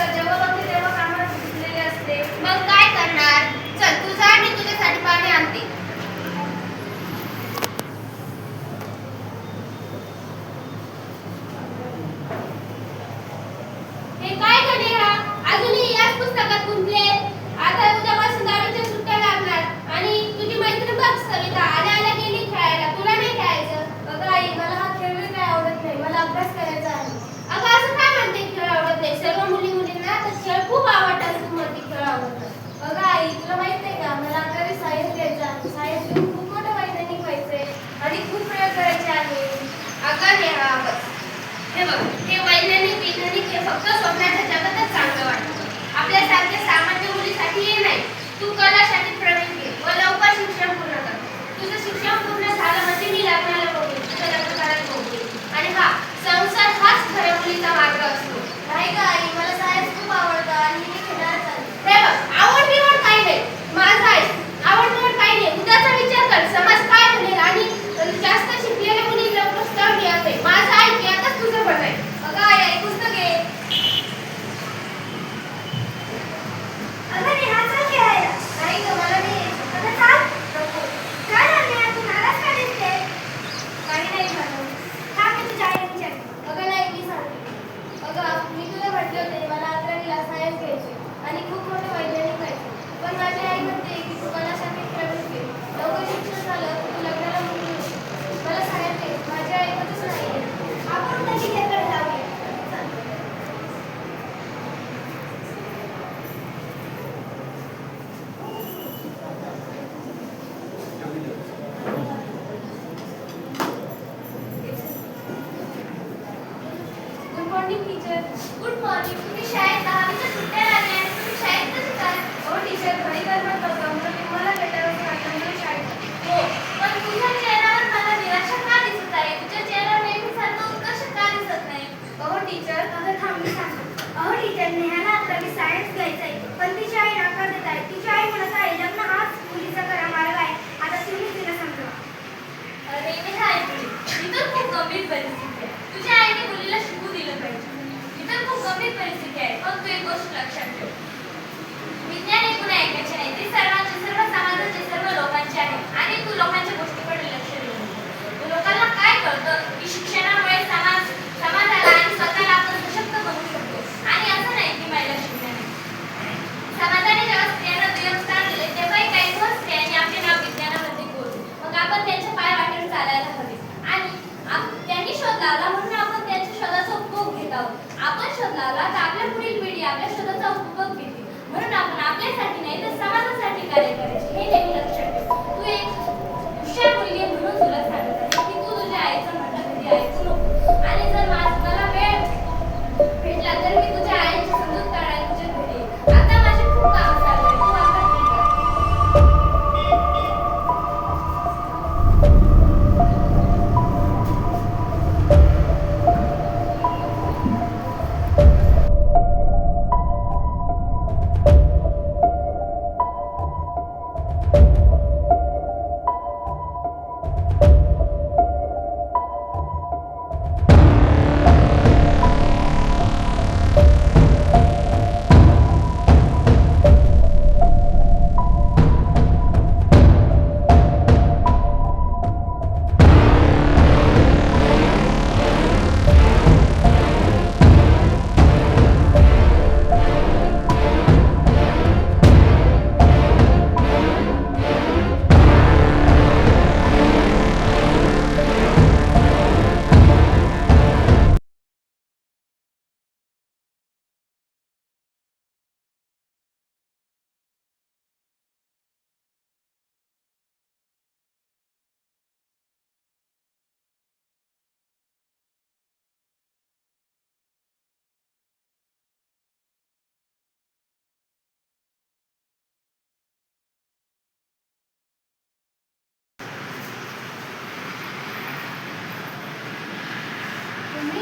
Gracias. फक्त स्वप्नाच्या जगतच चांगलं वाटतं. आपल्यासारख्या सामान्य मुलीसाठी हे नाही. तू कला शाळेत प्रवीण घे व लवकर शिक्षण पूर्ण कर. तुझं शिक्षण पूर्ण झालं म्हणजे मी लग्नाला बघू तुझं लग्न करायला बघू आणि हा संसार हाच खऱ्या मुलीचा मार्ग असतो.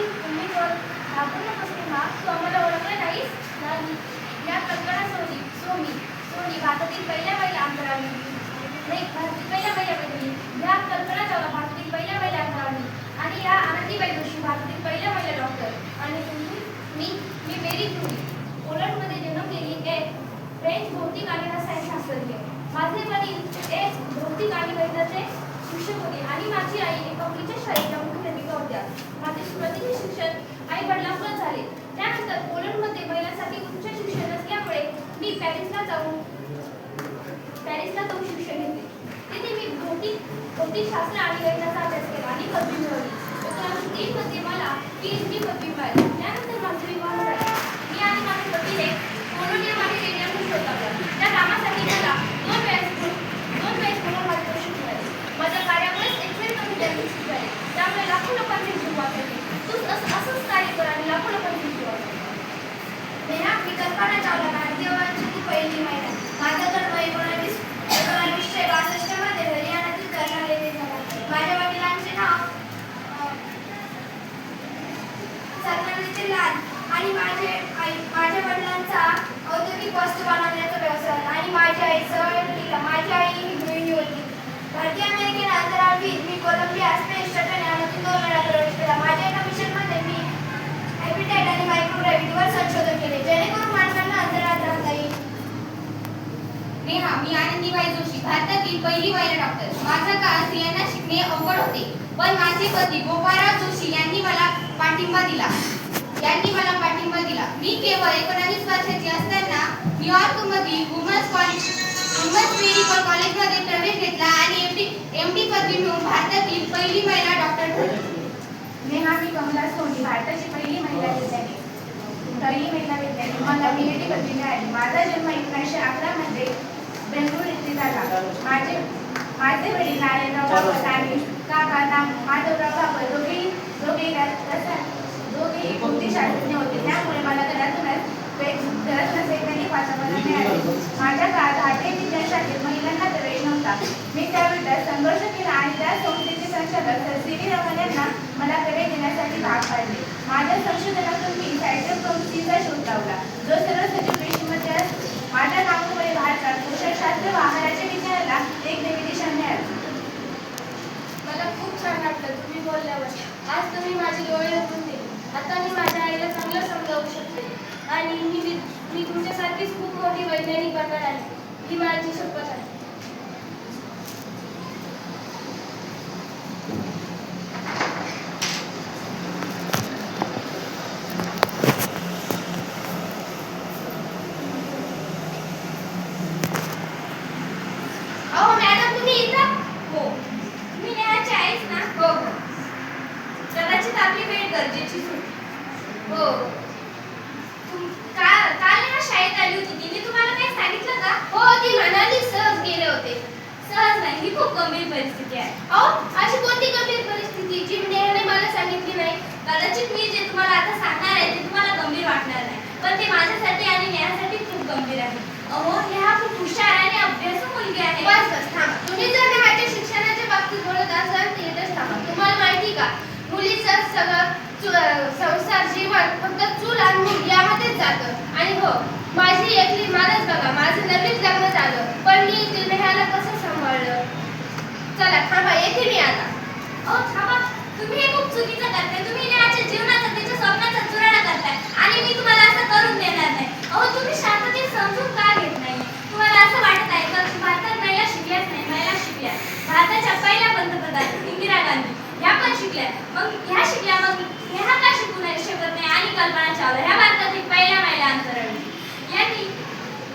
तुम्ही तुम्ही कोण घाबरू नकोस नेहा तू आम्हाला ओळखलं नाहीस नाही या कल्पना सोनी सोनी सोनी भारतातील पहिल्या महिला अंतराळी नाही भारतातील पहिल्या महिला पैकी या कल्पना चावला भारतातील पहिल्या महिला अंतराळी आणि या आनंदीबाई जोशी भारतातील पहिल्या महिला डॉक्टर आणि तुम्ही मी मी मेरी क्युरी पोलंडमध्ये जन्मलेली एक फ्रेंच भौतिक आणि रसायनशास्त्रज्ञ माझे वडील एक भौतिक आणि गणिताचे शिक्षक होते आणि माझी आई एका मुलीच्या शाळेच्या मुख्याध्यापिका होत्या माझे सुरुवातीचे शिक्षण आई वडिलांकडे झाले त्यानंतर पोलंडमध्ये महिलांसाठी उच्च शिक्षण नसल्यामुळे मी पॅरिसला जाऊन पॅरिसला जाऊन शिक्षण घेतले. तिथे मी भौतिक भौतिकशास्त्र आणि गणिताचा अभ्यास केला आणि पदवी मिळवली. एकोणीसशे तीनमध्ये मला पी एच डी पदवी मिळाली. त्यानंतर माझे विवाह झाले. मी आणि माझे पतीने पोलोनियममध्ये रेडियम शोध लावला त्या कामासाठी मला दोन वेळेस दोन वेळेस मला मार्गदर्शन मिळाले. माझ्या कार्यामुळेच एकवेळ कमी त्यांनी झाले त्यामुळे लाखो लोकांची सुरुवात वाचले तू असंच कार्य कर आणि लाखो लोकांची जीव नेहा मी कल्पना चावला भारतीय वंशाची पहिली महिला माझा जन्म एकोणावीस एकोणावीसशे बासष्टमध्ये हरियाणातील कर्नाल येथे झाला माझ्या वडिलांचे नाव अं, सरनामेचे लाल आणि माझे आई माझ्या वडिलांचा औद्योगिक वस्तू बनवण्याचा व्यवसाय होता आणि माझी आई सवय माझी आई ही गृहिणी होती भारतीय अमेरिकन अंतराळवीर मी कोलंबिया स्पेस शटल यामधून दोन वेळा प्रवेश केला माझ्या एका मिशनमध्ये मी हॅबिटॅट आणि मायक्रोग्रॅव्हिटीवर संशोधन केले जेणेकरून माणसांना अंतराळात राहता येईल नेहा मी आनंदीबाई जोशी भारतातील पहिली महिला डॉक्टर. माझा काळ स्त्रियांना शिकणे अवघड होते. पण माझे पती गोपाळराव जोशी यांनी मला पाठिंबा दिला. यांनी मला पाठिंबा दिला. मी केवळ एकोणावीस वर्षाची असताना न्यूयॉर्क मधील वुमन्स कॉलेज वुमन्स मेडिकल कॉलेजमध्ये प्रवेश घेतला आणि एमडी एमडी पदवी मिळून भारतातील पहिली महिला डॉक्टर ठरली. नेहा मी कमला सोनी भारताची पहिली महिला वैज्ञानिक पहिली महिला वैज्ञानिक मला बी एड पदवी मिळाली. माझा जन्म एकोणीसशे अकरामध्ये झाला माझे माझे वडील आणि काका नाम माधवराव बापट दोघेही दोघेही रस- रस- दोघेही भौतिकशास्त्रज्ञ होते. त्यामुळे मला घरातूनच वातावरण मिळाले माझ्या काळात महिलांना प्रवेश नव्हता. मी त्याविरुद्ध संघर्ष केला आणि त्या संस्थेचे संचालक सर सी. व्ही. रमण यांना मला प्रवेश देण्यासाठी भाग पाडले. माझ्या संशोधनातून मी सायटोक्रोमसीचा शोध लावला. जो सर्व सजीव पेशीमध्ये असतो माझ्या नावामुळे भारतात पोषणशास्त्र व आहाराच्या विज्ञानाला एक नवी दिशा मिळाली मला खूप छान वाटलं तुम्ही बोलल्यावर. आज तुम्ही माझे डोळे उघडून दिले आता मी माझ्या आईला चांगलं समजावू शकते. आणि मी मी- मी तुमच्यासारखीच खूप मोठी वैज्ञानिक बनणार आहे. ही माझी शपथ आहे अहो मॅडम तुम्ही इथं हो तुम्ही नेहाची आहेच ना हो हो कदाचित आपली भेट गरजेचीच होती हो तुम- काल काल नेहा शाळेत आली होती तिने तुम्हाला काही सांगितलं का हो ती म्हणाली सहज गेले होते सहज नाही ही खूप गंभीर परिस्थिती आहे. अहो अशी कोणती गंभीर परिस्थिती? जी नेहाने मला सांगितली नाही. कदाचित मी जे तुम्हाला आता सांगणार आहे ते तुम्हाला गंभीर वाटणार नाही. पण ते माझ्यासाठी आणि नेहासाठी खूप गंभीर आहे. अहो नेहा खूप हुशार आणि अभ्यासू मुलगी आहे. बस बस थांबा. तुम्ही जर नेहाच्या शिक्षणाच्या बाबतीत बोलत असाल तर इथंच थांबा. तुम्हाला माहिती का? मुलीचं सगळं संसार जीवन फक्त चूल आणि मूल यामध्येच जातं. आणि हो माझी एकली मानच बघा. माझं नवीन लग्न झालं पण मी ते नेहाला कसं सांभाळलं चला थांबा येते मी आता. अहो थांबा. तुम्ही हे खूप चुकीचं करताय. तुम्ही नेहाच्या जीवनाचा त्याच्या स्वप्नाचा चुराडा करताय. आणि मी तुम्हाला असं करून देणार नाही. अहो तुम्ही शांततेत समजून का घेत नाही? तुम्हाला असं वाटत आहे का भारतात महिला शिकल्याच नाही? महिला शिकल्या भारताच्या पहिल्या पंतप्रधान इंदिरा गांधी. ह्या पण शिकल्या मग ह्या शिकल्या मग ह्या का शिकू नाही शकत नाही? आणि कल्पना चावला. ह्या भारतातील पहिल्या महिला अंतराळवीर यांनी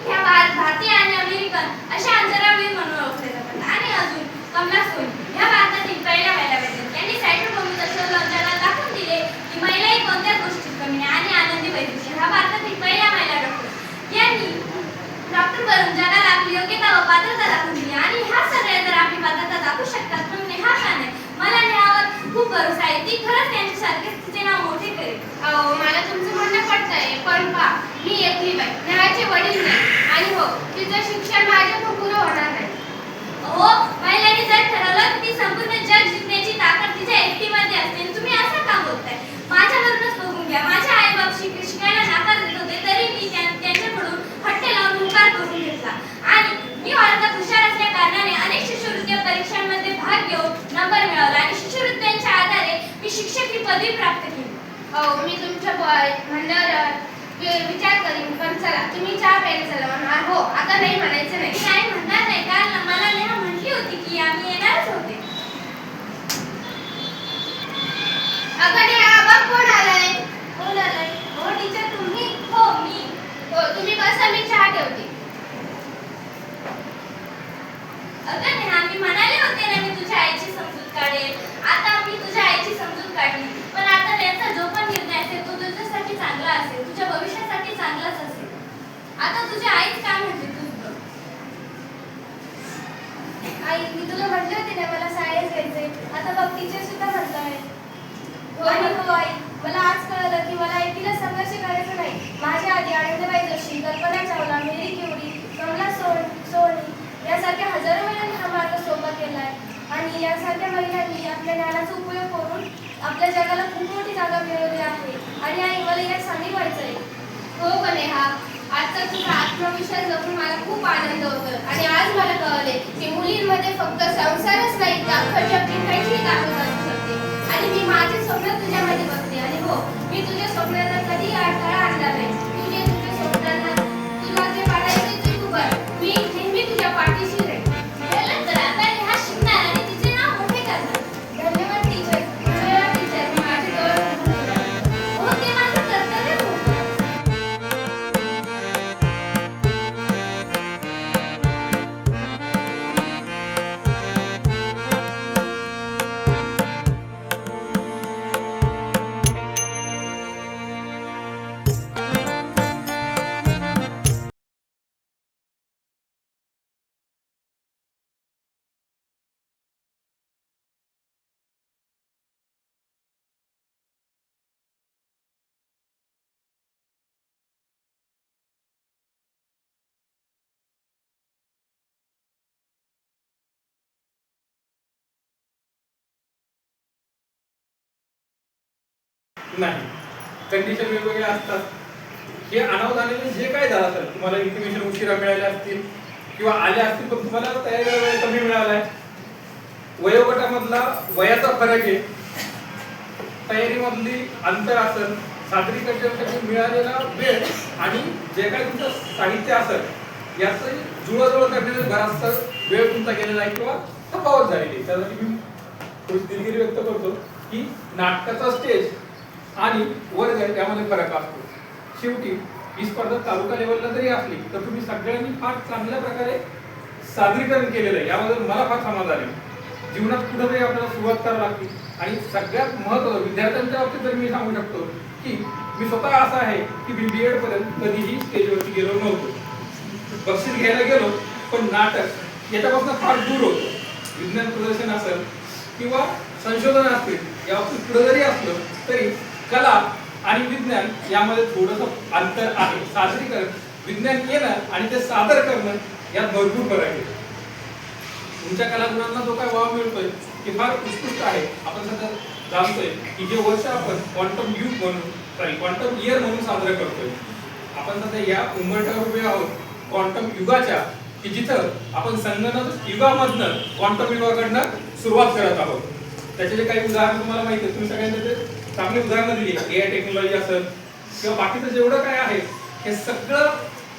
ह्या भारतीय आणि अमेरिकन अशा अंतराळवीर म्हणून ओळखले जातात आणि अजून कमला सोनी ह्या भारतातील पहिल्या महिला वैज्ञानिक यांनी सायटोक्रोमचा शोध लावून जगाला दाखवून दिले की महिलाही कोणत्याच गोष्टीत कमी नाही आणि आनंदी वैद्यशी ह्या भारतातील पहिल्या महिला डॉक्टर यांनी डॉक्टर बनून जगाला आपली योग्यता व पात्रता दाखवून दिली आणि ह्या सगळ्या जर आपली पात्रता दाखवू शकतात पण नेहा का नाही मला नेहावर खूप भरोसा आहे ती खरंच त्यांच्यासारखेच तिचे नाव मोठे करेल अहो मला तुमचं म्हणणं पटतंय पण पा मी एकली बाई नेहाचे वडील नाही आणि हो तिचं शिक्षण माझ्याकडून पुरं होणार नाही हो महिलांनी जर ठरवलं की ती संपूर्ण जग जिंकण्याची ताकद तिच्या एकटीमध्ये असते आणि तुम्ही असं का बोलताय करून घेतला आणि मी वर्गात हुशार कारणाने अनेक शिष्यवृत्ती परीक्षांमध्ये भाग घेऊन नंबर मिळवला आणि शिष्यवृत्त्यांच्या आधारे मी शिक्षक ही पदवी प्राप्त केली. हो मी तुमच्या म्हणण्यावर वि- विचार करीन. पण चला तुम्ही चहा प्यायला चला हा, हो आता नाही म्हणायचं नाही. नाही म्हणणार नाही कारण मला नेहा म्हटली होती की आम्ही येणारच होते अगं नेहा बघ कोण आलाय कोण आलाय हो टीचर तुम्ही हो मी हो तुम्ही बसा मी चहा ठेवते अगं नेहा मी म्हणाले होते ना मी तुझ्या आईची समजूत काढेल आता मी तुझ्या आईची समजूत काढली पण आता त्यांचा जो पण निर्णय असेल तो तुझ्यासाठी चांगला असेल तुझ्या भविष्यासाठी चांगलाच असेल आता तुझी आईच काय म्हणते तुझं आई मी तुला म्हटले होते ना मला सायन्स घ्यायचंय आता बघ टीचर सुद्धा म्हणताय हो, आणि हो आई मला आज कळलं की मला एकीला संघर्ष करायचा नाही. माझ्या आधी आनंदबाई जोशी कल्पना चावला मेरी क्युरी कमला सोन सोनी यासारख्या हजारो महिलांनी हा मार्ग सोपा केलाय. आणि यासारख्या महिलांनी आपल्या ज्ञानाचा उपयोग करून आपल्या जगाला खूप मोठी जागा मिळवली आहे. आणि आई मला यात सामील आहे हो का नेहा आजचा तुझा आत्मविश्वास जपून मला खूप आनंद होतो आणि आज मला कळले की मुलींमध्ये फक्त संसारच नाही तर अख्खं जग जिंकायची ताकद असू शकते. आणि मी माझे स्वप्न तुझ्यामध्ये बघते. मी तुझ्या स्वप्नांना कधी नाही. कंडिशन वेगवेगळ्या असतात. हे अनावधानाने जे काय झालं असेल तुम्हाला इन्फॉर्मेशन उशिरा मिळाल्या असतील किंवा आल्या असतील पण तुम्हाला तयारी वेळ कमी मिळाला आहे वयोगटामधला वयाचा फरक आहे. तयारीमधली अंतर असेल सादरीकरणासाठी मिळालेला वेळ आणि जे काय तुमचं साहित्य असेल याचं जुळजुळ करण्याचा बराचसा वेळ तुमचा गेलेला आहे किंवा तफावत झालेली त्यासाठी मी खुश दिलगिरी व्यक्त करतो की नाटकाचा स्टेज आणि वर्जन त्यामध्ये फरक असतो. शेवटी ही स्पर्धा तालुका लेवलला जरी असली तर तुम्ही सगळ्यांनी फार चांगल्या प्रकारे सादरीकरण केलेलं आहे. याबद्दल मला फार समाधान आहे जीवनात कुठेतरी आपल्याला सुरुवात करावी लागते. आणि सगळ्यात महत्त्वाचं विद्यार्थ्यांच्या बाबतीत जर मी सांगू शकतो की मी स्वतः असा आहे की मी बी एड पर्यंत कधीही स्टेजवरती गेलो नव्हतो. बक्षीस घ्यायला गेलो पण नाटक याच्यापासून फार दूर होतो. विज्ञान प्रदर्शन असेल किंवा संशोधन असतील या बाबतीत पुढे जरी असलं तरी कला आणि विज्ञान यामध्ये थोडंसं अंतर आहे. सादरीकरण विज्ञान येणं आणि ते सादर करणं यात भरपूर फरक आहे. तुमच्या कलागुणांना जो काय वाव मिळतोय ते फार उत्कृष्ट आहे. आपण सध्या जाणतोय की जे वर्ष आपण क्वांटम युग म्हणून सॉरी क्वांटम इयर म्हणून साजरं करतोय आपण सध्या या उंबरठ्यावर उभे आहोत क्वांटम युगाच्या की जिथं आपण संगणक युगामधनं क्वांटम युगाकडनं सुरुवात करत आहोत. त्याचे जे काही उदाहरण तुम्हाला माहिती आहे तुम्ही सगळ्यांना ते चांगली उदाहरणं दिली. ए आय टेक्नॉलॉजी असेल किंवा बाकीचं जेवढं काय आहे हे सगळं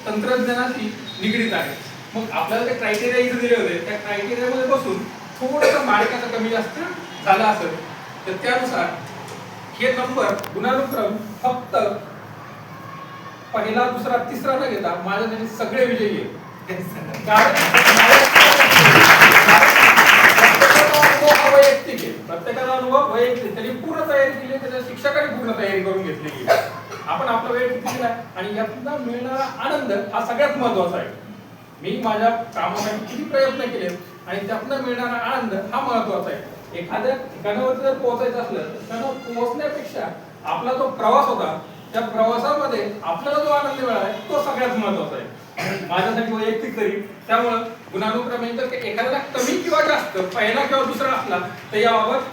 तंत्रज्ञानाशी निगडीत आहे. मग आपल्याला ते क्रायटेरिया इथे दिले होते. त्या क्रायटेरियामध्ये बसून थोडंसं मार्काचं कमी जास्त झालं असेल तर त्यानुसार हे नंबर गुणानुक्रम फक्त पहिला दुसरा तिसरा न घेता माझ्यासाठी सगळे विजयी आहे कारण प्रत्येकाचा अनुभव वैयक्तिक त्यांनी पूर्ण तयारी केली त्याच्या शिक्षकांनी पूर्ण तयारी करून घेतली आपण आपला वेळ किती दिला? आणि यातून मिळणारा आनंद हा सगळ्यात महत्त्वाचा आहे. मी माझ्या कामासाठी किती प्रयत्न केले आणि त्यातून मिळणारा आनंद हा महत्त्वाचा आहे. एखाद्या ठिकाणावरती जर पोहोचायचं असलं तर पोहोचण्यापेक्षा आपला जो प्रवास होता त्या प्रवासामध्ये आपल्याला जो आनंद मिळाला तो सगळ्यात महत्त्वाचा आहे. माझ्यासाठी हो वैयक्तिक तरी त्यामुळं गुणानुक्रमे जर एखाद्याला कमी किंवा जास्त पहिला किंवा दुसरा असला तर याबाबत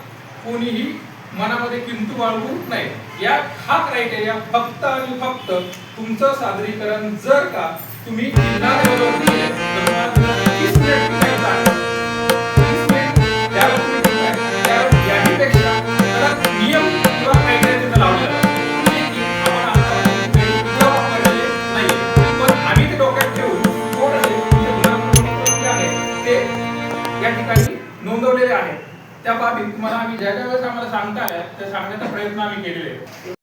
कोणीही मनामध्ये किंतू वाळवू नाही या हा क्रायटेरिया फक्त आणि फक्त तुमचं सादरीकरण जर का तुम्ही बाबी तुम्हाला आम्ही ज्या ज्या वेळेस आम्हाला सांगताय त्या सांगण्याचा प्रयत्न आम्ही केलेले